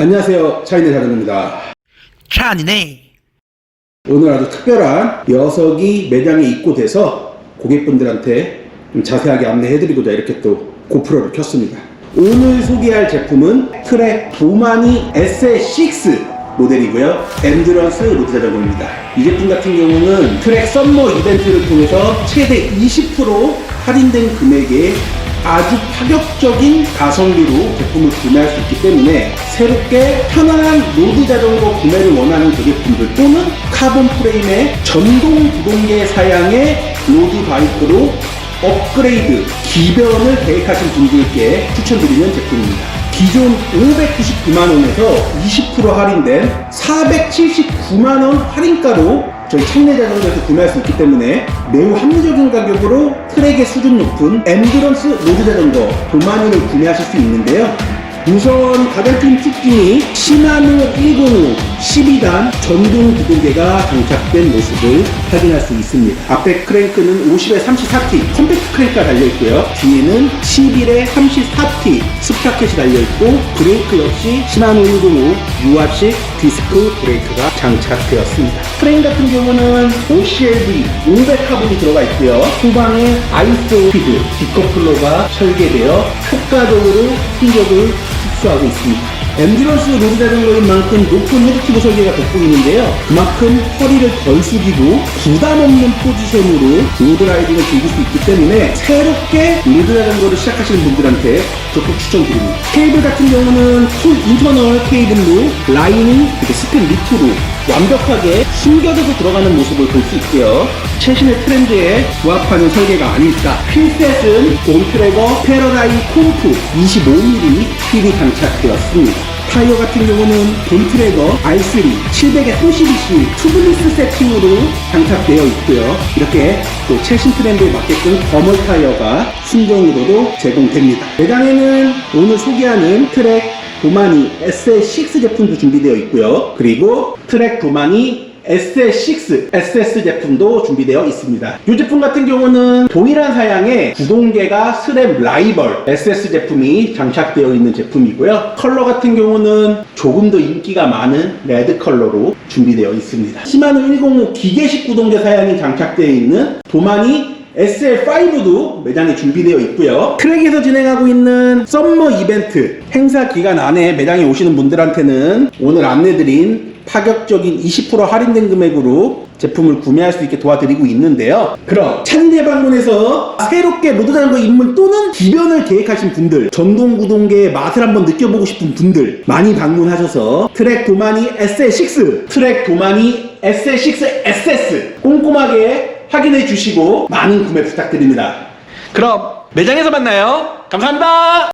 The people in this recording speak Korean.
안녕하세요. 차이네 자전입니다. 찬이네. 오늘 아주 특별한 녀석이 매장에 입고돼서 고객분들한테 좀 자세하게 안내해드리고자 이렇게 또 고프로를 켰습니다. 오늘 소개할 제품은 트랙 도마니 SA6 모델이고요. 엔드런스 로드 자전거입니다. 이 제품 같은 경우는 트랙 썸머 이벤트를 통해서 최대 20% 할인된 금액에 아주 파격적인 가성비로 제품을 구매할 수 있기 때문에 새롭게 편안한 로드 자전거 구매를 원하는 고객분들 또는 카본 프레임의 전동 구동계 사양의 로드 바이크로 업그레이드, 기변을 계획하신 분들께 추천드리는 제품입니다. 기존 599만원에서 20% 할인된 479만원 할인가로 저희 창내 자전거에서 구매할 수 있기 때문에 매우 합리적인 가격으로 트랙의 수준 높은 엔드런스 로드 자전거 도마니를 구매하실 수 있는데요. 우선 가장 큰 특징이 시나노 105 12단 전동 구동계가 장착된 모습을 확인할 수 있습니다. 앞에 크랭크는 50에 34T 컴팩트 크랭크가 달려있고요. 뒤에는 11에 34T 스프라켓이 달려있고 브레이크 역시 시나노 105 유압식 디스크 브레이크가 장착되었습니다. 프레임 같은 경우는 OCLV 500 카본이 들어가 있고요. 후방에 아이소피드 디커플러가 설계되어 효과적으로 충격을 흡수하고 있습니다. 엔드런스 로드 자전거인 만큼 높은 헤드티브 설계가 돋보이는데요. 그만큼 허리를 덜 숙이고 부담 없는 포지션으로 로드 라이딩을 즐길 수 있기 때문에 새롭게 로드 자전거를 시작하시는 분들한테 적극 추천드립니다. 케이블 같은 경우는 풀 인터널 케이블로 라인이 이렇게 스팬 밑으로 완벽하게 숨겨져서 들어가는 모습을 볼 수 있고요. 최신의 트렌드에 부합하는 설계가 아닐까. 휠셋은 온트레거 패러다임 콤프 25mm 휠이 장착되었습니다. 타이어 같은 경우는 본트레거 R3 700에 30cc 투블리스 세팅으로 장착되어 있고요. 이렇게 또 최신 트렌드에 맞게끔 버멀 타이어가 순정으로도 제공됩니다. 매장에는 오늘 소개하는 트랙 도마니 SA6 제품도 준비되어 있고요. 그리고 트랙 도마니 SS6 SS 제품도 준비되어 있습니다. 이 제품 같은 경우는 동일한 사양의 구동계가 스램 라이벌 SS 제품이 장착되어 있는 제품이고요. 컬러 같은 경우는 조금 더 인기가 많은 레드 컬러로 준비되어 있습니다. 시마노 105 기계식 구동계 사양이 장착되어 있는 도마니 SL5도 매장에 준비되어 있고요. 트랙에서 진행하고 있는 썸머 이벤트 행사 기간 안에 매장에 오시는 분들한테는 오늘 안내드린 파격적인 20% 할인된 금액으로 제품을 구매할 수 있게 도와드리고 있는데요. 그럼 찬대 방문해서 새롭게 로드자전거 입문 또는 기변을 계획하신 분들, 전동 구동계의 맛을 한번 느껴보고 싶은 분들 많이 방문하셔서 트랙 도마니 SL6, 트랙 도마니 SL6 SS 꼼꼼하게 확인해 주시고 많은 구매 부탁드립니다. 그럼 매장에서 만나요. 감사합니다.